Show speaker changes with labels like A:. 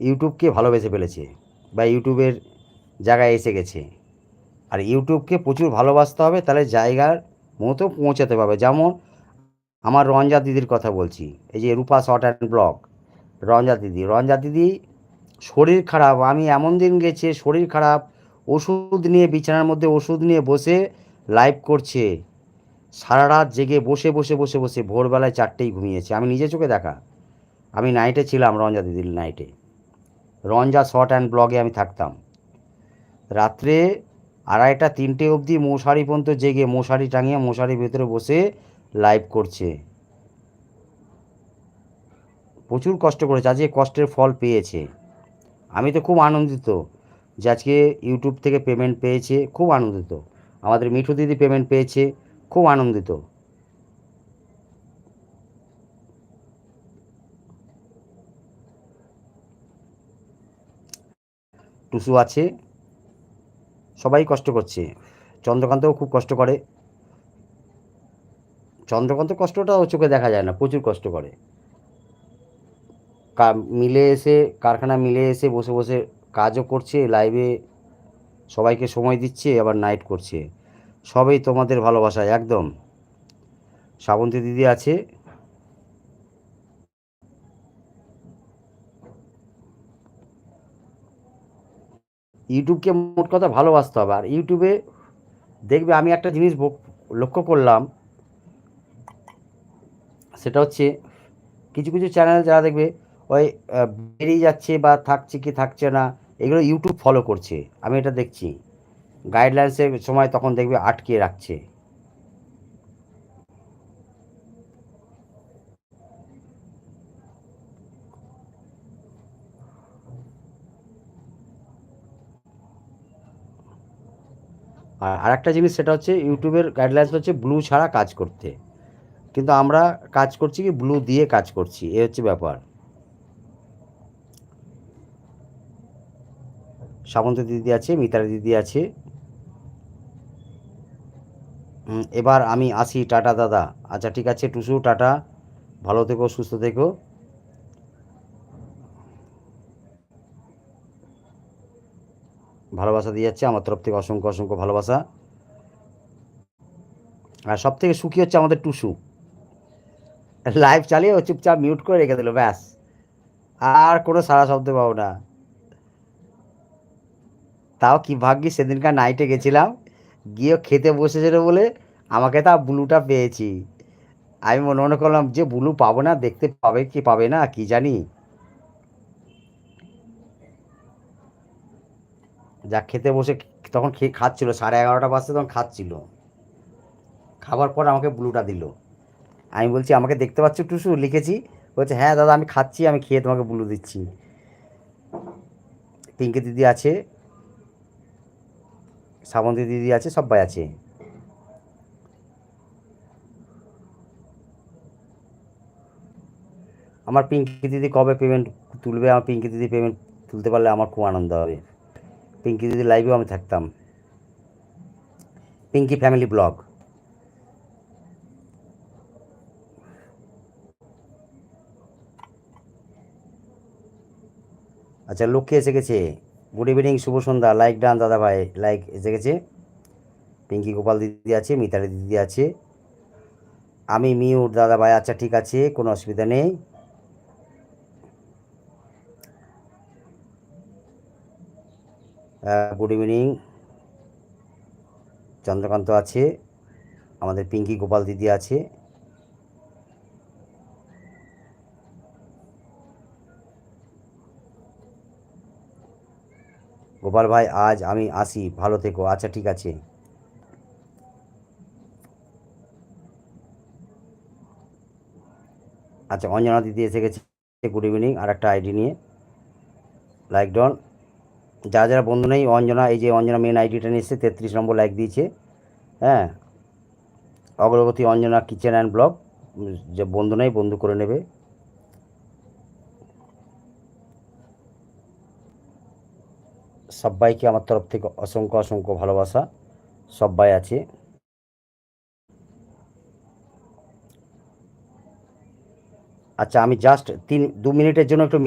A: ইউটিউবকে ভালোবেসে ফেলেছে বা ইউটিউবের জায়গায় এসে গেছে। আর ইউটিউবকে প্রচুর ভালোবাসতে হবে, তাহলে জায়গার মতো পৌঁছাতে পারবে। যেমন আমার রঞ্জা দিদির কথা বলছি, এই যে Rupa short and blog, Ranja দিদি। রঞ্জা দিদি শরীর খারাপ, আমি এমন দিন গেছে শরীর খারাপ, ওষুধ নিয়ে বিছানার মধ্যে ওষুধ নিয়ে বসে লাইভ করছে। সারা রাত জেগে বসে বসে বসে বসে ভোরবেলায় চারটেই ঘুমিয়েছে। আমি নিজে চোখে দেখা। আমি নাইটে ছিলাম রঞ্জা দিদির নাইটে রঞ্জা শর্ট অ্যান্ড ব্লগে আমি থাকতাম। রাত্রে আড়াইটা, তিনটে অবধি মশারি পর্যন্ত জেগে, মশারি টাঙিয়ে, মশারির ভেতরে বসে লাইভ করছে। প্রচুর কষ্ট করেছে, আজকে কষ্টের ফল পেয়েছে। আমি তো খুব আনন্দিত যে আজকে ইউটিউব থেকে পেমেন্ট পেয়েছে, খুব আনন্দিত। আমাদের মিঠু দিদি পেমেন্ট পেয়েছে, খুব আনন্দিত। টুসু আছে। সবাই কষ্ট করছে। চন্দ্রকান্তও খুব কষ্ট করে। চন্দ্রকান্ত কষ্টটাও চোখে দেখা যায় না, প্রচুর কষ্ট করে। মিলে এসে, কারখানা মিলে এসে, বসে বসে কাজও করছে লাইভে সবাইকে সময় দিচ্ছে, আবার নাইট করছে। সবই তোমাদের ভালোবাসা একদম। শ্রাবন্তী দিদি আছে। ইউটিউবকে মোট কথা ভালোবাসতে হবে। আর ইউটিউবে দেখবে আমি একটা জিনিস লক্ষ্য করলাম, সেটা হচ্ছে কিছু কিছু চ্যানেল যারা দেখবে, ওই বেরিয়ে যাচ্ছে বা থাকছে কি থাকছে না, এগুলো ইউটিউব ফলো করছে। আমি এটা দেখছি। গাইডলাইন্সের সময় তখন দেখবে আটকে রাখছে। আর আরেকটা জিনিস সেটা হচ্ছে ইউটিউবের গাইডলাইন্স হচ্ছে ব্লু ছাড়া কাজ করতে। কিন্তু আমরা কাজ করছি কি ব্লু দিয়ে কাজ করছি, এ হচ্ছে ব্যাপার। সামন্ত দিদি আছে, মিতালি দিদি আছে। এবার আমি আসি, টাটা দাদা। আচ্ছা ঠিক আছে, টুসু, টাটা। ভালো থেকো, সুস্থ থেকো। ভালোবাসা দিয়ে যাচ্ছে, আমার তরফ থেকে অসংখ্য অসংখ্য ভালোবাসা। আর সব থেকে সুখী হচ্ছে আমাদের টুসু। লাইভ চালিয়ে ও চুপচাপ মিউট করে রেখে দিল, ব্যাস। আর কোনো সারা শব্দ পাবো না। তাও কি ভাগ্যি, সেদিনকার নাইটে গেছিলাম, গিয়ে খেতে বসেছিল বলে আমাকে তা ব্লুটা পেয়েছি। আমি মনে মনে করলাম, যে ব্লু পাবো না, দেখতে পাবে কি পাবে না, কি জানি। যা খেতে বসে তখন খেয়ে খাচ্ছিল, সাড়ে এগারোটা বাজতে তখন খাচ্ছিল। খাবার পর আমাকে ব্লুটা দিল। আমি বলছি, আমাকে দেখতে পাচ্ছ টুসু? লিখেছি। বলছে হ্যাঁ দাদা, আমি খাচ্ছি, আমি খেয়ে তোমাকে ব্লু দিচ্ছি। পিঙ্কি দিদি আছে, শ্রাবন্তী দিদি আছে সবাই আছে। আমার পিঙ্কি দিদি কবে পেমেন্ট তুলবে? আমার পিঙ্কি দিদি পেমেন্ট তুলতে পারলে আমার খুব আনন্দ হবে। পিঙ্কি দিদি লাইভেও আমি থাকতাম। পিঙ্কি ফ্যামিলি ব্লগ আচ্ছা লক্ষ্মী এসে গেছে। গুড ইভিনিং শুভ সন্ধ্যা। লাইক ডান দাদা ভাই লাইক এসে গেছে। পিঙ্কি গোপাল দিদি আছে, মিতালি দিদি আছে। আমি মিউট দাদা ভাই আচ্ছা ঠিক আছে, কোনো অসুবিধা নেই। গুড ইভিনিং চন্দ্রকান্ত আছে, আমাদের পিঙ্কি গোপাল দিদি আছে। গোপাল ভাই, আজ আমি আসি, ভালো থেকো আচ্ছা ঠিক আছে। আচ্ছা অঞ্জনা দিদি এসে গেছে গুড ইভিনিং আর একটা আইডি নিয়ে। লাইক ডন যারা যারা বন্ধু নেই, অঞ্জনা, এই যে অঞ্জনা মেন আইডিটা নিয়ে এসছে, তেত্রিশ নম্বর লাইক দিয়েছে হ্যাঁ? অগ্রগতি অঞ্জনা কিচেন অ্যান্ড ব্লগ যে বন্ধু নেই, বন্ধু করে নেবে। সবাইকে আমার তরফ থেকে অসংখ্য অসংখ্য ভালোবাসা, সবাই আছে। আচ্ছা আমি জাস্ট তিন, দু মিনিটের জন্য একটু